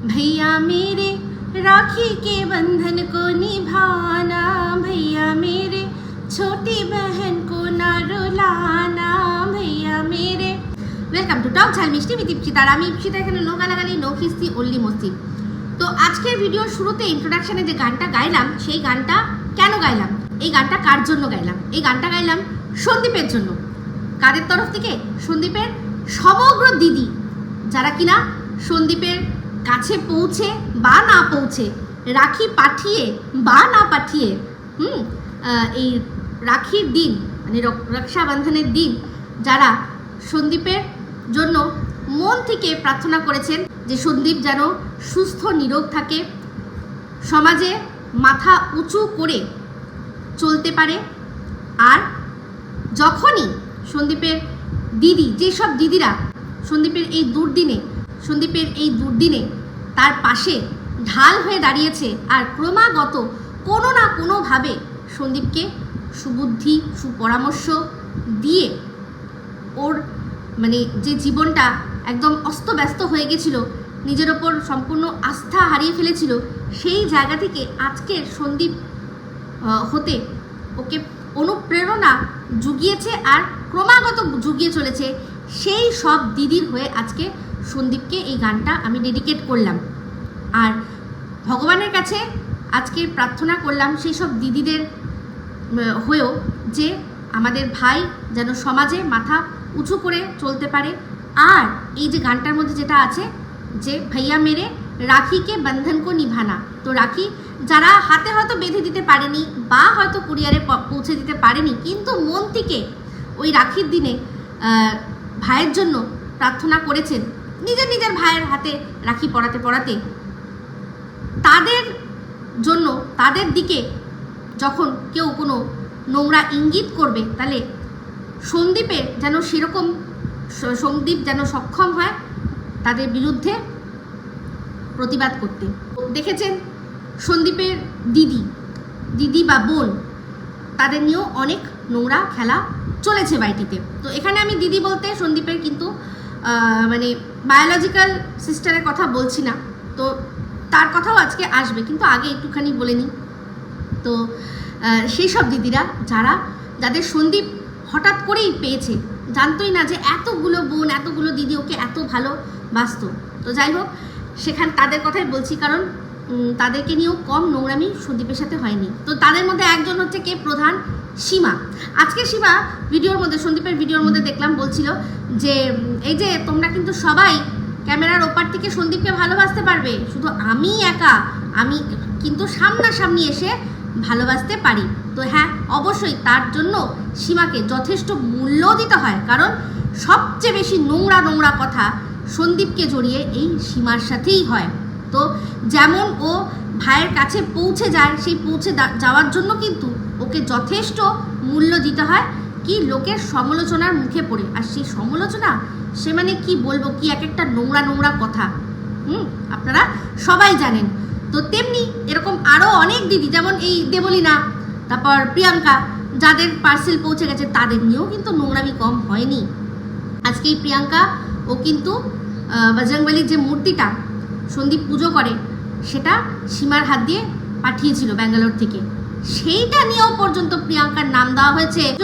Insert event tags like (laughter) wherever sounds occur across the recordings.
भैया मेरे राखी के बंधन को निभाना भैया मेरे छोटी बहन को ना रुलाना भैया मेरे ওয়েলকাম টু টক ঝাল মিষ্টি বিদ ইপসিতা আর আমি ইপসিতা এখানে নো গালাগালি নো খিস্তি অল্লি মস্তি তো আজকের ভিডিওর শুরুতে ইন্ট্রোডাকশনে যে গানটা গাইলাম সেই গানটা কেন গাইলাম এই গানটা কার জন্য গাইলাম এই গানটা গাইলাম সন্দীপের জন্য কাদের তরফ থেকে সন্দীপের সমগ্র দিদি যারা কিনা সন্দীপের কাছে পৌঁছে বা না পৌঁছে, রাখি পাঠিয়ে বা না পাঠিয়ে, হুম এই রাখির দিন মানে রক- রক্ষাবন্ধনের দিন যারা সন্দীপের জন্য মন থেকে প্রার্থনা করেছেন যে সন্দীপ যেন সুস্থ, নিরোগ থাকে, সমাজে মাথা উঁচু করে চলতে পারে, আর যখনই সন্দীপের দিদি, যেসব দিদিরা সন্দীপের এই দুর্দিনে সন্দীপের এই দুর্দিনে তার পাশে ঢাল হয়ে দাঁড়িয়েছে আর ক্রমাগত কোনো না কোনোভাবে সন্দীপকে সুবুদ্ধি, সুপরামর্শ দিয়ে ওর মানে যে জীবনটা একদম অস্তব্যস্ত হয়ে গেছিল, নিজের ওপর সম্পূর্ণ আস্থা হারিয়ে ফেলেছিল, সেই জায়গা থেকে আজকের সন্দীপ হতে ওকে অনুপ্রেরণা জুগিয়েছে আর ক্রমাগত জুগিয়ে চলেছে। সেই সব দিদির হয়ে আজকে সন্দীপকে এই গানটা আমি ডেডিকেট করলাম। আর ভগবানের কাছে আজকে প্রার্থনা করলাম সেই সব দিদিদের হয়েও যে আমাদের ভাই যেন সমাজে মাথা উঁচু করে চলতে পারে। আর এই যে গানটার মধ্যে যেটা আছে যে, ভাইয়া মেরে রাখিকে বন্ধন কো নিভানা। তো রাখি যারা হাতে হয়তো বেঁধে দিতে পারেনি বা হয়তো কুরিয়ারে পৌঁছে দিতে পারেনি, কিন্তু মন থেকে ওই রাখির দিনে ভাইয়ের জন্য প্রার্থনা করেছেন। নিজের নিজের ভাইয়ের হাতে রাখি পড়াতে পড়াতে তাদের জন্য, তাদের দিকে যখন কেউ কোনো নোংরা ইঙ্গিত করবে, তাহলে সন্দীপের যেন সেরকম সন্দীপ যেন সক্ষম হয় তাদের বিরুদ্ধে প্রতিবাদ করতে। দেখেছেন সন্দীপের দিদি দিদি বা বোন, তাদের নিয়েও অনেক নোংরা খেলা চলেছে বাড়িটিতে। তো এখানে আমি দিদি বলতে সন্দীপের কিন্তু মানে বায়োলজিক্যাল সিস্টারের কথা বলছি না তো তার কথাও আজকে আসবে, কিন্তু আগে একটুখানি বলে নিই। তো সেই সব দিদিরা, যারা, যাদের সন্দীপ হঠাৎ করেই পেয়েছে, জানতোই না যে এতগুলো বোন, এতগুলো দিদি ওকে এত ভালো বাসত তো যাই হোক, সেখান, তাদের কথাই বলছি, কারণ তাদেরকে নিয়েও কম নোংরামি সন্দীপের সাথে হয়নি। তো তাদের মধ্যে একজন হচ্ছে কে? প্রধান। সীমা। আজকে সীমা ভিডিওর মধ্যে, সন্দীপের ভিডিওর মধ্যে দেখলাম, বলছিল যে, এই যে তোমরা কিন্তু সবাই ক্যামেরার ওপার থেকে সন্দীপকে ভালোবাসতে পারবে। শুধু আমি একা, আমি কিন্তু সামনাসামনি এসে ভালোবাসতে পারি। তো হ্যাঁ অবশ্যই তার জন্য সীমাকে যথেষ্ট মূল্য দিতে হয়। কারণ সবচেয়ে বেশি নোংরা নোংরা কথা সন্দীপকে জড়িয়ে এই সীমার সাথেই হয়। তো যেমন ও ভাইয়ের কাছে পৌঁছে যায়, সেই পৌঁছে যাওয়ার জন্য কিন্তু ওকে যথেষ্ট মূল্য দিতে হয়, কি লোকের সমালোচনার মুখে পড়ে। আর সেই সমালোচনা, সে মানে কি বলব, কি এক একটা নোংরা নোংরা কথা। হুম, আপনারা সবাই জানেন। তো তেমনি এরকম আরও অনেক দিদি, যেমন এই দেবলীনা, তারপর প্রিয়াঙ্কা, যাদের পার্সেল পৌঁছে গেছে, তাদের নিয়েও কিন্তু নোংরামি কম হয়নি। আজকে এই প্রিয়াঙ্কা, ও কিন্তু বজরংবলীর যে মূর্তিটা, সন্দীপ পুজো করে, সেটা সীমার হাত দিয়ে পাঠিয়েছিল ব্যাঙ্গালোর থেকে। সেইটা নিয়েও পর্যন্ত প্রিয়াঙ্কার নাম দেওয়া হয়েছে।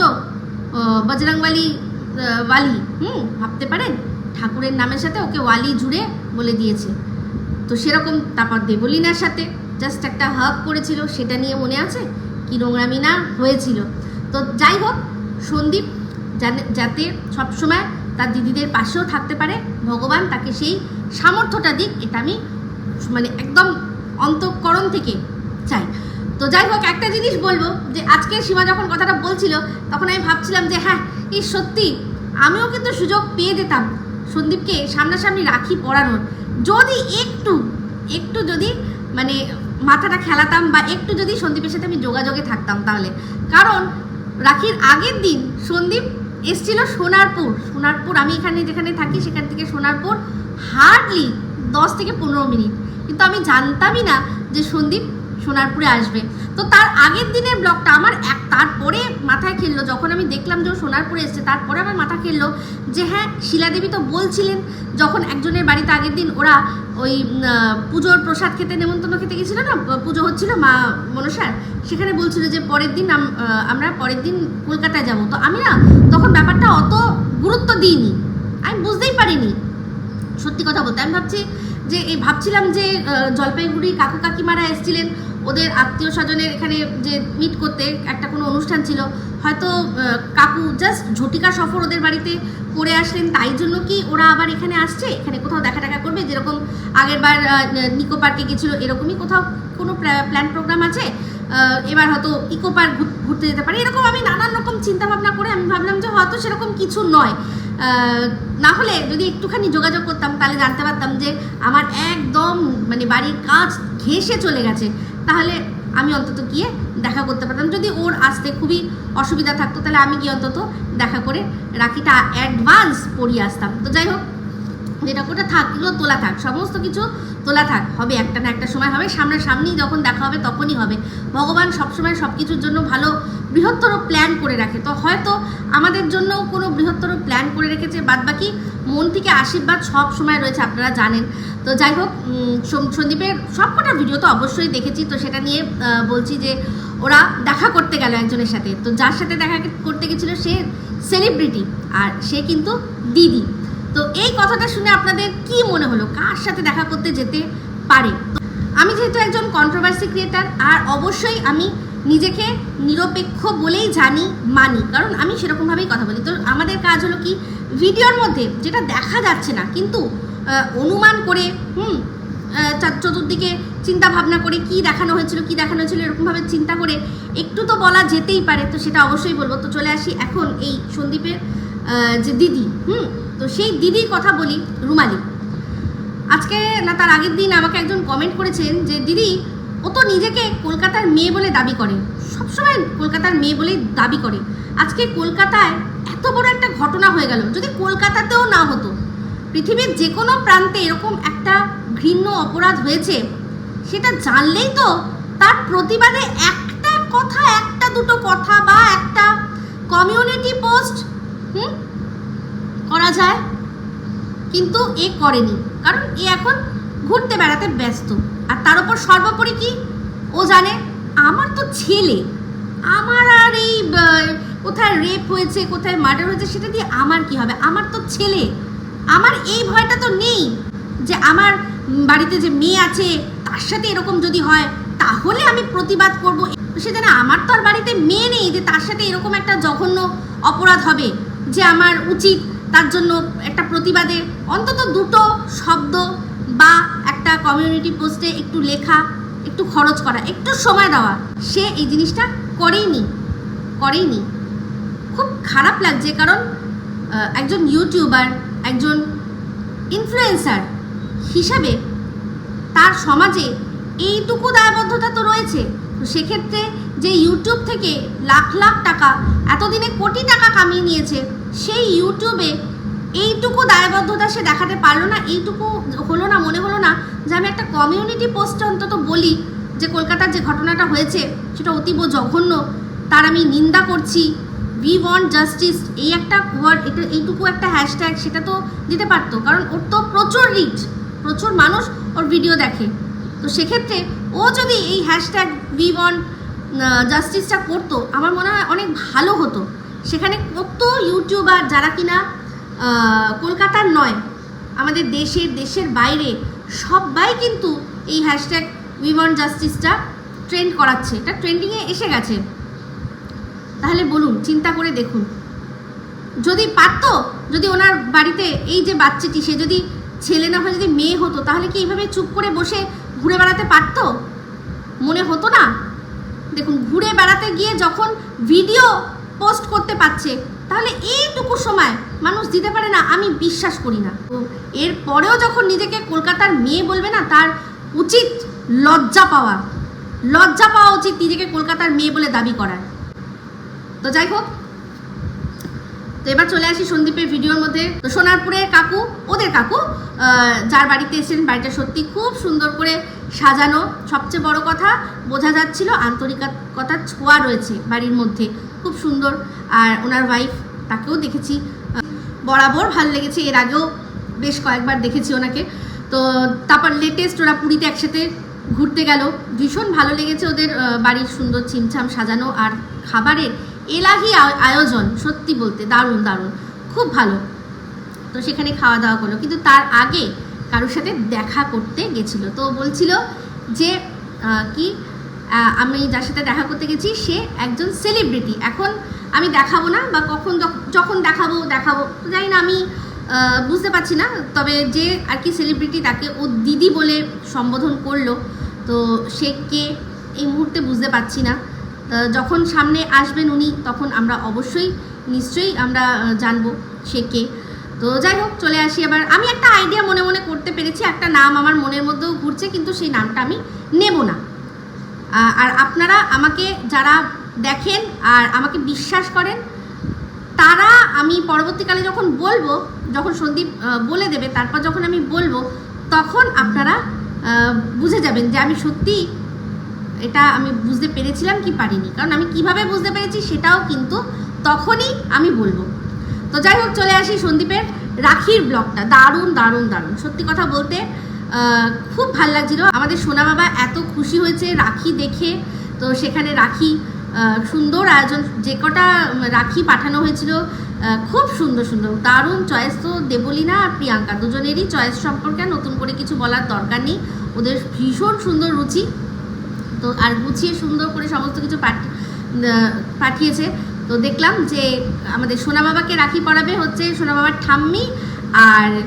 আহ, ওয়ালি। হুম ভাবতে পারেন? ঠাকুরের নামের সাথে ওকে ওয়ালি জুড়ে বলে দিয়েছে। তো সেরকম তারপর দেবলীনার সাথে জাস্ট একটা হাগ করেছিল সেটা নিয়ে মনে আছে? কি নোংরামি না হয়েছিল। তো যাই হোক সন্দীপ যাতে সবসময় তার দিদিদের পাশেও থাকতে পারে ভগবান তাকে সেই সামর্থ্যটা দিক এটা আমি মানে একদম অন্তঃকরণ থেকে চাই। তো যাই হোক, একটা জিনিস বলব যে আজকে সীমা যখন কথাটা বলছিল, তখন আমি ভাবছিলাম যে হ্যাঁ এই সত্যি আমিও কিন্তু সুযোগ পেয়ে যেতাম সন্দীপকে সামনাসামনি রাখি পড়ানোর যদি একটু একটু যদি মানে মাথাটা খেলাতাম বা একটু যদি সন্দীপের সাথে আমি যোগাযোগে থাকতাম তাহলে। কারণ রাখির আগের দিন সন্দীপ এসছিল সোনারপুর। সোনারপুর, আমি এখানে যেখানে থাকি সেখান থেকে সোনারপুর, হার্ডলি দশ থেকে পনেরো মিনিট। কিন্তু আমি জানতামই না যে সন্দীপ সোনারপুরে আসবে। তো তার আগের দিনের ব্লগটা আমার এক, তারপরে মাথায় খেললো। যখন আমি দেখলাম যে সোনারপুরে এসছে, তারপরে আমার মাথা খেললো যে হ্যাঁ শিলাদেবী তো বলছিলেন, যখন একজনের বাড়িতে আগের দিন ওরা ওই পুজোর প্রসাদ খেতে নেমন্তন্ন খেতে গেছিল না? পুজো হচ্ছিল মা মনসার? সেখানে বলছিল যে পরের দিন আম- আমরা পরের দিন কলকাতায় যাব। তো আমি না তখন ব্যাপারটা অত গুরুত্ব দিইনি। আমি বুঝতেই পারিনি। সত্যি কথা বলতে, আমি ভাবছি যে, এই ভাবছিলাম যে জলপাইগুড়ি কাকু কাকিমারা এসেছিলেন ওদের আত্মীয় স্বজনের এখানে যে মিট করতে একটা কোনো অনুষ্ঠান ছিল, হয়তো কাকু জাস্ট ঝটিকা সফর ওদের বাড়িতে করে আসলেন, তাই জন্য কি ওরা আবার এখানে আসছে? এখানে কোথাও দেখা টাকা করবে? যেরকম আগের বার নিকো পার্কে গেছিল, এরকমই কোথাও কোনো প্ল্যান প্রোগ্রাম আছে? এবার হয়তো ইকো পার্ক ঘুরতে যেতে পারে। এরকম আমি নানান রকম চিন্তা ভাবনা করে আমি ভাবলাম যে হয়তো সেরকম কিছু নয়। না হলে যদি একটুখানি যোগাযোগ করতাম, তাহলে জানতে পারতাম যে আমার একদম মানে বাড়ির কাজ ঘেসে চলে গেছে। তাহলে আমি অন্তত গিয়ে দেখা করতে পারতাম। যদি ওর আসতে খুবই অসুবিধা থাকতো, তাহলে আমি গিয়ে অন্তত দেখা করে রাখিটা অ্যাডভান্স পরিয়ে আসতাম। তো যাই হোক, যেটা কোটা থাক, এগুলো তোলা থাক, সমস্ত কিছু তোলা থাক। হবে একটা না একটা সময় হবে, সামনাসামনি যখন দেখা হবে তখনই হবে। ভগবান সবসময় সব কিছুর জন্য ভালো বৃহত্তর প্ল্যান করে রাখে। তো হয়তো আমাদের জন্য কোনো বৃহত্তর প্ল্যান করে রেখেছে, বাদবাকি মন থেকে আশীর্বাদ সব সময় রয়েছে, আপনারা জানেন। তো যাই হোক সন্দীপের সবকটা ভিডিও তো অবশ্যই দেখেছি, তো সেটা নিয়ে বলছি যে ওরা দেখা করতে গেল একজনের সাথে। তো যার সাথে দেখা করতে গেছিল সে সেলিব্রিটি আর সে কিন্তু দিদি। তো এই কথাটা শুনে আপনাদের কি মনে হলো? কার সাথে দেখা করতে যেতে পারে? আমি যেহেতু একজন কন্ট্রোভার্সি ক্রিয়েটার আর অবশ্যই আমি নিজেকে নিরপেক্ষ বলেই জানি, মানি। কারণ আমি সেরকমভাবেই কথা বলি। তো আমাদের কাজ হলো কি, ভিডিওর মধ্যে যেটা দেখা যাচ্ছে না, কিন্তু অনুমান করে, হুম চতুর্দিকে চিন্তা ভাবনা করে কি দেখানো হয়েছিল, কি দেখানো হয়েছিল, এরকমভাবে চিন্তা করে একটু তো বলা যেতেই পারে, তো সেটা অবশ্যই বলব। তো চলে আসি এখন এই সন্দীপের যে দিদি, হুম, তো সেই দিদির কথা বলি, রুমালি। আজকে না, তার আগের দিন আমাকে একজন কমেন্ট করেছেন যে, দিদি ও তো নিজেকে কলকাতার মেয়ে বলে দাবি করে। সবসময় কলকাতার মেয়ে বলেই দাবি করে। আজকে কলকাতায় এত বড় একটা ঘটনা হয়ে গেল, যদি কলকাতাতেও না হতো, পৃথিবীর যে কোনো প্রান্তে এরকম একটা ঘৃণ্য অপরাধ হয়েছে, সেটা জানলেই তো তার প্রতিবাদে একটা কথা, একটা দুটো কথা বা একটা কমিউনিটি পোস্ট, হুম, করা যায়। কিন্তু এ করেনি, কারণ এ এখন ঘুরতে বেড়াতে ব্যস্ত। আর তার উপর সর্বোপরি কি? ও জানে, আমার তো ছেলে। আমার আর এই কোথায় রেপ হয়েছে, কোথায় মার্ডার হয়েছে, সেটা দিয়ে আমার কি হবে? আমার তো ছেলে। আমার এই ভয়টা তো নেই যে আমার বাড়িতে যে মেয়ে আছে, তার সাথে এরকম যদি হয়, তাহলে আমি প্রতিবাদ করব। সে জানে, আমার তো আর বাড়িতে মেয়ে নেই যে তার সাথে এরকম একটা জঘন্য অপরাধ হবে, যে আমার উচিত তার জন্য একটা প্রতিবাদে। অন্তত দুটো শব্দ বা একটা কমিউনিটি পোস্টে একটু লেখা, একটু খরচ করা, একটু সময় দেওয়া, সে এই জিনিসটা করেইনি করেইনি। খুব খারাপ লাগছে কারণ একজন ইউটিউবার একজন ইনফ্লুয়েন্সার হিসাবে তার সমাজে এইটুকু দায়বদ্ধতা তো রয়েছে। তো সেক্ষেত্রে যে ইউটিউব থেকে লাখ লাখ টাকা, এতদিনে কোটি টাকা কামিয়ে নিয়েছে, সেই ইউটিউবে এইটুকু দায়বদ্ধতা সে দেখাতে পারল না, এইটুকু হলো না, মনে হলো না যে আমি একটা কমিউনিটি পোস্ট অন্তত বলি যে কলকাতার যে ঘটনাটা হয়েছে, সেটা অতীব জঘন্য, তার আমি নিন্দা করছি। উই ওয়ান্ট জাস্টিস এই একটা ওয়ার্ড এটা এইটুকু একটা হ্যাশট্যাগ সেটা তো দিতে পারতো, কারণ ওর তো প্রচুর রিচ প্রচুর মানুষ ওর ভিডিও দেখে। তো সেক্ষেত্রে ও যদি এই হ্যাশট্যাগ উই ওয়ান্ট জাস্টিসটা করতো, আমার মনে হয় অনেক ভালো হতো। সেখানে কত ইউটিউবার যারা কিনা কলকাতার নয়, আমাদের দেশের দেশের বাইরে সবাই কিন্তু এই হ্যাশট্যাগ উই ওয়ান্ট জাস্টিসটা ট্রেন্ড করাচ্ছে। এটা ট্রেন্ডিংয়ে এসে গেছে। তাহলে বলুন, চিন্তা করে দেখুন। যদি পারতো, যদি ওনার বাড়িতে এই যে বাচ্চাটি, সে যদি ছেলে না হয় যদি মেয়ে হতো, তাহলে কি এইভাবে চুপ করে বসে ঘুরে বেড়াতে পারতো? মনে হতো না? দেখুন, ঘুরে বেড়াতে গিয়ে যখন ভিডিও পোস্ট করতে পারছে, তাহলে এইটুকু সময় মানুষ দিতে পারে না, আমি বিশ্বাস করি না। তো এর পরেও যখন নিজেকে কলকাতার মেয়ে বলবে না, তার উচিত লজ্জা পাওয়া। লজ্জা পাওয়া উচিত নিজেকে কলকাতার মেয়ে বলে দাবি করার। তো যাই হোক, তো এবার চলে আসি সন্দীপের ভিডিওর মধ্যে। তো সোনারপুরের কাকু, ওদের কাকু যার বাড়িতে এসেছেন, বাড়িটা সত্যি খুব সুন্দর করে সাজানো। সবচেয়ে বড় কথা, বোঝা যাচ্ছিল আন্তরিকতার ছোঁয়া রয়েছে বাড়ির মধ্যে। খুব সুন্দর। আর ওনার ওয়াইফ তাকেও দেখেছি। বরাবর ভালো লেগেছে, এর আগেও বেশ কয়েকবার দেখেছি ওনাকে। তো তারপর লেটেস্ট ওরা পুরীতে একসাথে ঘুরতে গেল। ভীষণ ভালো লেগেছে ওদের বাড়ির সুন্দর ছিমছাম সাজানো আর খাবারের এলাহি আয়- আয়োজন, সত্যি বলতে দারুণ দারুণ। খুব ভালো। তো সেখানে খাওয়া দাওয়া করল। কিন্তু তার আগে কারোর সাথে দেখা করতে গেছিল। তো বলছিল যে কি আমি যার সাথে দেখা করতে গেছি, সে একজন সেলিব্রিটি এখন আমি দেখাবো না বা কখন যখন দেখাবো দেখাবো জানি না, আমি বুঝতে পারছি না। তবে যে আর কি সেলিব্রিটি তাকে ও দিদি বলে সম্বোধন করল, তো সে কে এই মুহূর্তে বুঝতে পারছি না। যখন সামনে আসবেন উনি, তখন আমরা অবশ্যই, নিশ্চয়ই আমরা জানব সে কে। তো যাই হোক, চলে আসি এবার। আমি একটা আইডিয়া মনে মনে করতে পেরেছি, একটা নাম আমার মনের মধ্যেও ঘুরছে, কিন্তু সেই নামটা আমি নেব না। আর আপনারা আমাকে যারা দেখেন আর আমাকে বিশ্বাস করেন, তারা আমি পরবর্তীকালে যখন বলব, যখন সন্দীপ বলে দেবে, তারপর যখন আমি বলব, তখন আপনারা বুঝে যাবেন যে আমি সত্যি এটা আমি বুঝতে পেরেছিলাম কি পারিনি। কারণ আমি কীভাবে বুঝতে পেরেছি সেটাও কিন্তু তখনই আমি বলব। তো যাই হোক, চলে আসি সন্দীপের রাখির ব্লগটা। দারুণ দারুণ দারুণ। সত্যি কথা বলতে খুব ভালো লাগছিল। আমাদের সোনা বাবা এত খুশি হয়েছে রাখি দেখে। তো সেখানে রাখি সুন্দর আয়োজন, যে কটা রাখি পাঠানো হয়েছিল খুব সুন্দর সুন্দর। দারুণ চয়েস তো দেবলীনা আর প্রিয়াঙ্কা। দুজনেরই চয়েস সম্পর্কে নতুন করে কিছু বলার দরকার নেই। ওদের ভীষণ সুন্দর রুচি। তো আর গুছিয়ে সুন্দর করে সমস্ত কিছু পাঠ- পাঠিয়েছে। তো দেখলাম যে আমাদের সোনা বাবাকে রাখি পরাবে হচ্ছে সোনা বাবার ঠাম্মি আর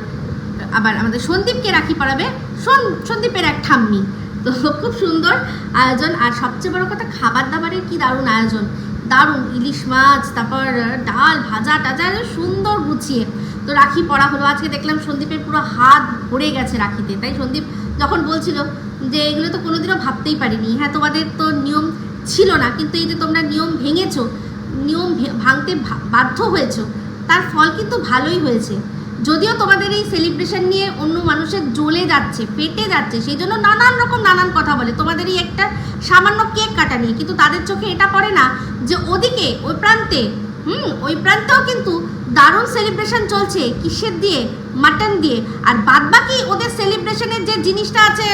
আবার আমাদের সন্দীপকে রাখি পড়াবে। সন- সন্দীপের এক ঠাম্মি। তো খুব সুন্দর আয়োজন। আর সবচেয়ে বড় কথা খাবার দাবারের কি দারুণ আয়োজন। দারুণ ইলিশ মাছ, তারপর ডাল, ভাজা টাজা সুন্দর গুছিয়ে। তো রাখি পড়া হলো। আজকে দেখলাম সন্দীপের পুরো হাত ভরে গেছে রাখিতে। তাই সন্দীপ যখন বলছিল যে, এগুলো তো কোনোদিনও ভাবতেই পারিনি। হ্যাঁ তোমাদের তো নিয়ম ছিল না, কিন্তু এই যে তোমরা নিয়ম ভেঙেছো, নিয়ম ভাঙতে বাধ্য হয়েছো, তার ফল কিন্তু ভালোই হয়েছে। যদিও তোমাদের এই সেলিব্রেশন নিয়ে অন্য মানুষের জ্বলে যাচ্ছে পেটে যাচ্ছে, সেই জন্য নানান রকম নানান কথা বলে। তোমাদের এই একটা সামান্য কেক কাটা নিয়ে, কিন্তু তাদের চোখে এটা পড়ে না যে ওদিকে, ওই প্রান্তে, হুম, ওই প্রান্তেও কিন্তু দারুণ সেলিব্রেশন চলছে, কিসের দিয়ে? মাটন দিয়ে। আর বাদবাকি ওদের সেলিব্রেশনের যে জিনিসটা আছে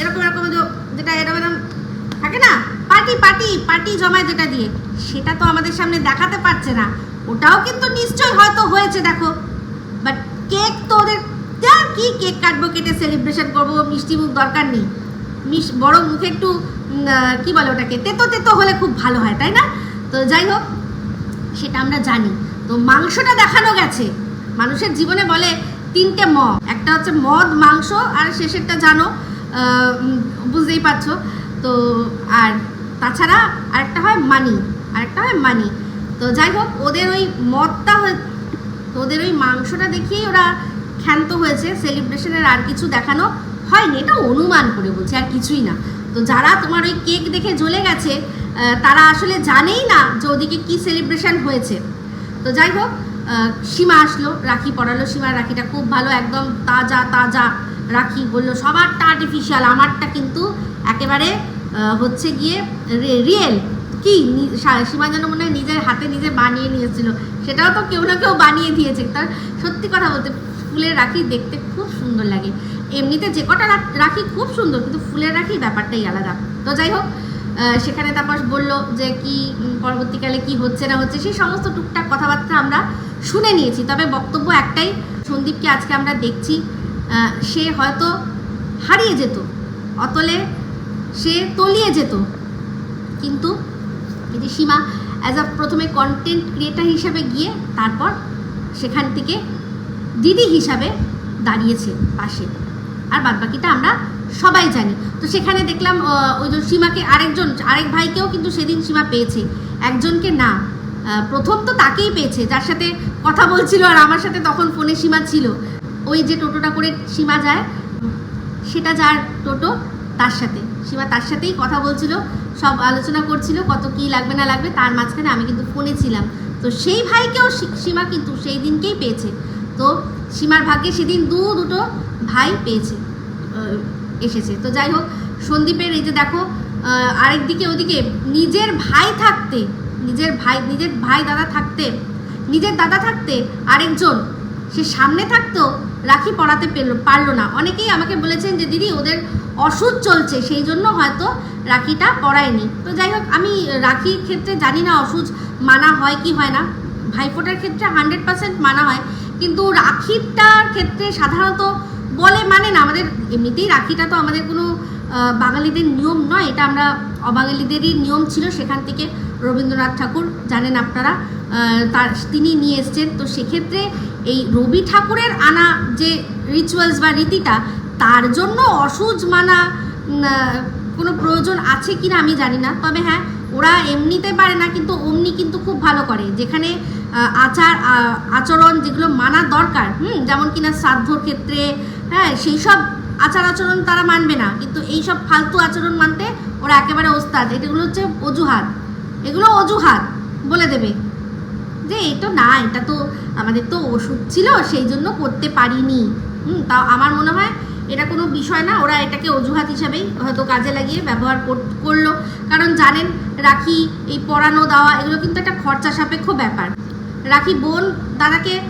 এরকম এরকম যেটা এরকম এরকম থাকে না, পার্টি পার্টি পার্টি জমায় যেটা দিয়ে, সেটা তো আমাদের সামনে দেখাতে পারছে না। ওটাও কিন্তু নিশ্চয়ই হয়তো হয়েছে, দেখো। কেক তো ওদের যা, কি কেক কাটবো কেটে সেলিব্রেশন করব, মিষ্টি মুখ দরকার নেই। মিশ, বড় মুখে একটু কি বলে ওটাকে, তেতো তেতো হলে খুব ভালো হয়, তাই না? তো যাই হোক, সেটা আমরা জানি। তো মাংসটা দেখানো গেছে। মানুষের জীবনে বলে তিনটে ম, একটা হচ্ছে মদ, মাংস, আর শেষেরটা জানো বুঝতেই পারছ। তো, আর তাছাড়া আরেকটা হয় মানি, আরেকটা হয় মানি। তো যাই হোক, ওদের ওই মদটা তো ওদের ওই মাংসটা দেখিয়েই ওরা ক্ষান্ত হয়েছে সেলিব্রেশনের আর কিছু দেখানো হয়নি, এটা অনুমান করে বলছে, আর কিছুই না। তো যারা তোমার ওই কেক দেখে জ্বলে গেছে তারা আসলে জানেই না যে ওদিকে কি সেলিব্রেশন হয়েছে। তো যাই হোক সীমা আসলো, রাখি পরালো। সীমার রাখিটা খুব ভালো, একদম তাজা তাজা রাখি। বলল, সবারটা আর্টিফিশিয়াল আমারটা কিন্তু একেবারে হচ্ছে গিয়ে রিয়েল কি? সীমা যেন মনে হয় নিজের হাতে নিজে বানিয়ে নিয়েছিল সেটাও তো কেউ না কেউ বানিয়ে দিয়েছে। তার সত্যি কথা বলতে ফুলের রাখি দেখতে খুব সুন্দর লাগে। এমনিতে যে কটা রাখি খুব সুন্দর, কিন্তু ফুলের রাখি ব্যাপারটাই আলাদা। তো যাই হোক সেখানে তারপর বলল যে কি পরবর্তীকালে কি হচ্ছে না হচ্ছে, সেই সমস্ত টুকটাক কথাবার্তা আমরা শুনে নিয়েছি। তবে বক্তব্য একটাই, সন্দীপকে আজকে আমরা দেখছি সে হয়তো হারিয়ে যেত। অতলে সে তলিয়ে যেত। কিন্তু যে সীমা অ্যাজ আ প্রথমে কন্টেন্ট ক্রিয়েটার হিসাবে গিয়ে তারপর সেখান থেকে দিদি হিসাবে দাঁড়িয়েছে পাশে। আর বাদবাকিটা আমরা সবাই জানি। তো সেখানে দেখলাম ওই যে সীমাকে আরেকজন, আরেক ভাইকেও কিন্তু সেদিন সীমা পেয়েছে। একজনকে না প্রথম তো তাকেই পেয়েছে, যার সাথে কথা বলছিল আর আমার সাথে তখন ফোনে সীমা ছিল। ওই যে টোটোটা করে সীমা যায়, সেটা যার টোটো তার সাথে। সীমা তার সাথেই কথা বলছিল, সব আলোচনা করছিল, কত কি লাগবে না লাগবে, তার মাঝখানে আমি কিন্তু ফোনে ছিলাম। তো সেই ভাইকেও সীমা কিন্তু সেই দিনকেই পেয়েছে। তো সীমার ভাগ্যে সেদিন দু দুটো ভাই পেয়েছে এসেছে। তো যাই হোক, সন্দীপের এই যে দেখো আরেক দিকে ওদিকে নিজের ভাই থাকতে, নিজের ভাই নিজের ভাই দাদা থাকতে, নিজের দাদা থাকতে আরেকজন, সে সামনে থাকতো রাখি পড়াতে পেল পারল না। অনেকেই আমাকে বলেছেন যে, দিদি, ওদের অসুখ চলছে, সেই জন্য হয়তো রাখিটা পড়ায়নি তো যাই হোক, আমি রাখির ক্ষেত্রে জানি না অসুখ মানা হয় কি হয় না। ভাইফোঁটার ক্ষেত্রে হান্ড্রেড পার্সেন্ট মানা হয়। কিন্তু রাখিটার ক্ষেত্রে সাধারণত বলে মানে না। আমাদের এমনিতেই রাখিটা তো আমাদের কোনো বাঙালিদের নিয়ম নয়। এটা আমরা অবাঙালিদেরই নিয়ম ছিল সেখান থেকে। রবীন্দ্রনাথ ঠাকুর জানেন আপনারা। তার, তিনি নিয়ে এসছেন। তো সেক্ষেত্রে এই রবি ঠাকুরের আনা যে রিচুয়ালস বা রীতিটা, তার জন্য অসুজ মানা কোনো প্রয়োজন আছে কি না আমি জানি না। তবে হ্যাঁ ওরা এমনিতে পারে না, কিন্তু অমনি কিন্তু খুব ভালো করে। যেখানে আচার আচরণ যেগুলো মানা দরকার, হুম, যেমন কিনা শ্রাদ্ধর ক্ষেত্রে হ্যাঁ সেই সব আচার আচরণ তারা মানবে না। কিন্তু এই সব ফালতু আচরণ মানতে ওরা একেবারে ওস্তাদ। এগুলো হচ্ছে অজুহাত। এগুলো অজুহাত বলে দেবে। যে এটা না, এটা তো আমাদের তো ওষুধ ছিল, সেই জন্য করতে পারিনি। হুম তাও আমার মনে হয় এটা কোনো বিষয় না, ওরা এটাকে অজুহাত হিসাবেই হয়তো কাজে লাগিয়ে ব্যবহার কর- করল। কারণ জানেন, রাখি, এই পরানো দেওয়া, এগুলো কিন্তু একটা খরচা সাপেক্ষ ব্যাপার। রাখি বোন দাদাকে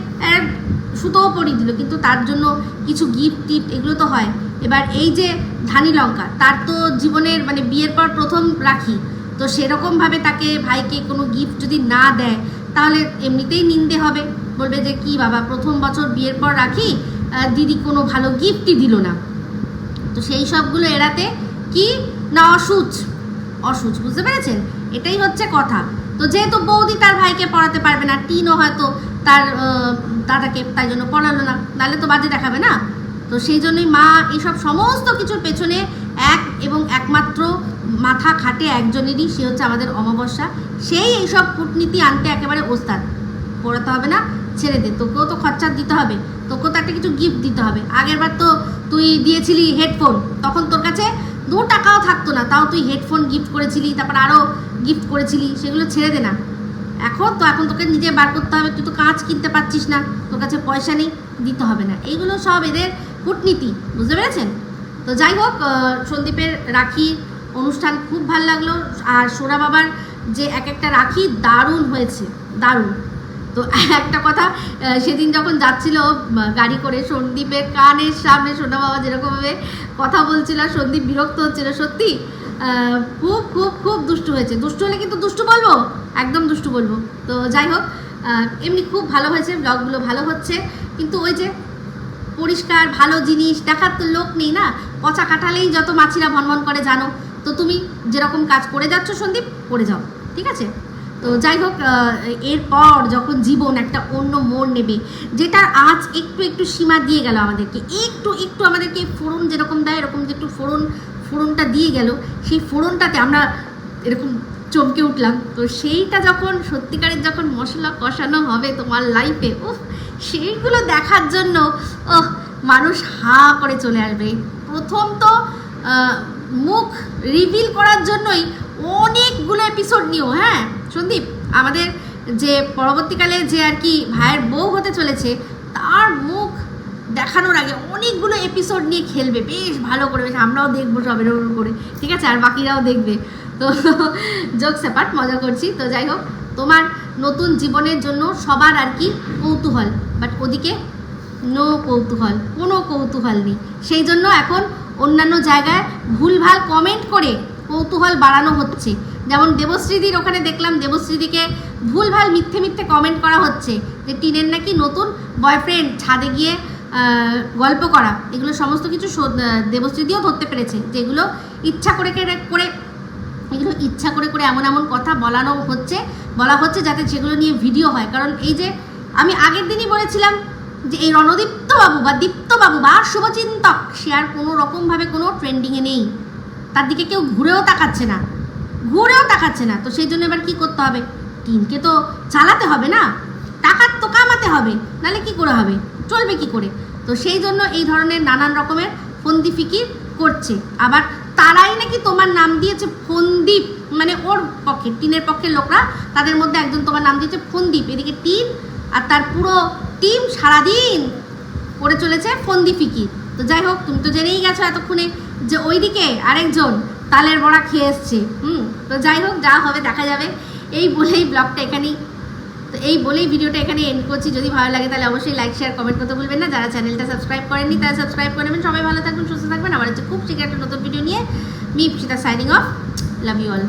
সুতোও পরিয়ে দিল, কিন্তু তার জন্য কিছু গিফট টিফট এগুলো তো হয়। এবার এই যে ধানি লঙ্কা, তার তো জীবনের মানে বিয়ের পর প্রথম রাখি। তো সেরকমভাবে তাকে ভাইকে কোনো গিফট যদি না দেয় তাহলে এমনিতেই নিন্দে হবে। বলবে যে, কি বাবা, প্রথম বছর বিয়ের পর রাখি? দিদি কোনো ভালো গিফটই দিল না। তো সেই সবগুলো এড়াতে কি? না, অসুচ। অসুচ, বুঝতে পেরেছেন? এটাই হচ্ছে কথা। তো যেহেতু বৌদি তার ভাইকে পড়াতে পারবে না, টিনও হয়তো তার দাদাকে তাই জন্য পড়ালো না। নাহলে তো বাজে দেখাবে না। তো সেই জন্যই মা এইসব সমস্ত কিছুর পেছনে এক এবং একমাত্র মাথা খাটে একজনেরই, সে হচ্ছে আমাদের অমাবস্যা। সেই এইসব কূটনীতি আনতে একেবারে ওস্তাদ। পড়াতে হবে না, ছেড়ে দে। তোকেও তো খরচা দিতে হবে। তোকেও তো একটা কিছু গিফট দিতে হবে। আগেরবার তো তুই দিয়েছিলি হেডফোন তখন তোর কাছে দু টাকাও থাকতো না। তাও তুই হেডফোন গিফট করেছিলি, তারপর আরও গিফট করেছিলি, সেগুলো ছেড়ে দে না। এখন তো, এখন তোকে নিজে বার করতে হবে। তুই তো কাঁচ কিনতে পারছিস না। তোর কাছে পয়সা নেই, দিতে হবে না। এইগুলো সব এদের কূটনীতি। বুঝতে পেরেছেন? তো যাই হোক সন্দীপের রাখি অনুষ্ঠান খুব ভালো লাগল। আর সোনা বাবার যে এক একটা রাখি দারুণ হয়েছে, দারুণ। তো (laughs) একটা কথা সেদিন যখন যাচ্ছিল গাড়ি করে, সন্দীপের কানের সামনে সোনা বাবা যেরকমভাবে কথা বলছিল আর সন্দীপ বিরক্ত হচ্ছিল, সত্যি খুব খুব খুব দুষ্টু হয়েছে। দুষ্টু হলে কিন্তু দুষ্টু বলব, একদম দুষ্টু বলব। তো যাই হোক এমনি খুব ভালো হয়েছে ব্লগগুলো ভালো হচ্ছে। কিন্তু ওই যে পরিষ্কার, ভালো জিনিস, দেখার তো লোক নেই না? পচা কাটালেই যত মাছিরা ভনভন করে জানো। তো তুমি যেরকম কাজ করে যাচ্ছ সন্দীপ, করে যাও, ঠিক আছে? তো যাই হোক এরপর যখন জীবন একটা অন্য মোড় নেবে, যেটা আজ একটু একটু সীমা দিয়ে গেল আমাদেরকে, একটু একটু আমাদেরকে ফোড়ন যেরকম দেয়, এরকম যে একটু ফোড়ন, ফোড়নটা দিয়ে গেল, সেই ফোড়নটাতে আমরা এরকম চমকে উঠলাম। তো সেইটা যখন সত্যিকারের যখন মশলা কষানো হবে তোমার লাইফে উফ! সেইগুলো দেখার জন্য, ওহ, মানুষ হা করে চলে আসবে। প্রথম তো মুখ রিভিল করার জন্যই অনেকগুলো এপিসোড নিও হ্যাঁ? সন্দীপ, আমাদের যে পরবর্তীকালে যে আর কি ভাইয়ের বউ হতে চলেছে, তার মুখ দেখানোর আগে অনেকগুলো এপিসোড নিয়ে খেলবে। বেশ ভালো করে, বেশ আমরাও দেখব সবের করে। ঠিক আছে? আর বাকিরাও দেখবে। তো (laughs) যোগ সেপাট মজা করছি। তো যাই হোক তোমার নতুন জীবনের জন্য সবার আর কি কৌতূহল। বাট ওদিকে নো কৌতূহল, কোনো কৌতূহল নেই। সেই জন্য এখন অন্যান্য জায়গায় ভুলভাল কমেন্ট করে কৌতূহল বাড়ানো হচ্ছে। যেমন দেবশ্রীদির ওখানে দেখলাম, দেবশ্রীদিকে ভুলভাল মিথ্যে মিথ্যে কমেন্ট করা হচ্ছে যে টিনের নাকি নতুন বয়ফ্রেন্ড ছাদে গিয়ে গল্প করা। এগুলো সমস্ত কিছু দেবশ্রীদিও ধরতে পেরেছে যেগুলো ইচ্ছা করে- করে এগুলো ইচ্ছা করে করে এমন এমন কথা বলানো হচ্ছে, বলা হচ্ছে যাতে সেগুলো নিয়ে ভিডিও হয়। কারণ এই যে আমি আগের দিনই বলেছিলাম যে এই রণদীপ্ত বাবু বা দীপ্ত বাবু বা শুভচিন্তক, সে আর কোনো রকমভাবে কোনো ট্রেন্ডিংয়ে নেই। তার দিকে কেউ ঘুরেও তাকাচ্ছে না। ঘুরেও তাকাচ্ছে না। তো সেই জন্য এবার কি করতে হবে? টিমকে তো চালাতে হবে না। টাকা তো কামাতে হবে। নাহলে কি করে হবে? চলবে কি করে? তো সেই জন্য এই ধরনের নানান রকমের ফন্দি ফিকির করছে। আবার তারাই নাকি তোমার নাম দিয়েছে ফন্দীপ? মানে ওর পক্ষে, টিনের পক্ষের লোকরা, তাদের মধ্যে একজন তোমার নাম দিয়েছে ফন্দীপ। এদিকে টিন আর তার পুরো টিম সারাদিন করে চলেছে ফন্দি ফিকি তো যাই হোক, তুমি তো জেনেই গেছো এতক্ষণে যে ওইদিকে আরেকজন তালের বড়া খেয়ে এসছে। হুম, তো যাই হোক, যা হবে, দেখা যাবে। এই বলেই ব্লগটা এখানেই তো এই বলেই ভিডিওটা এখানে এন্ড করছি। যদি ভালো লাগে তাহলে অবশ্যই লাইক শেয়ার কমেন্ট করতে ভুলবেন না। যারা চ্যানেলটা সাবস্ক্রাইব করেননি, তারা সাবস্ক্রাইব করে নেবেন। সবাই ভালো থাকবেন, সুস্থ থাকবেন। আমার হচ্ছে খুব শীঘ্র একটা নতুন ভিডিও নিয়ে me signing off love you all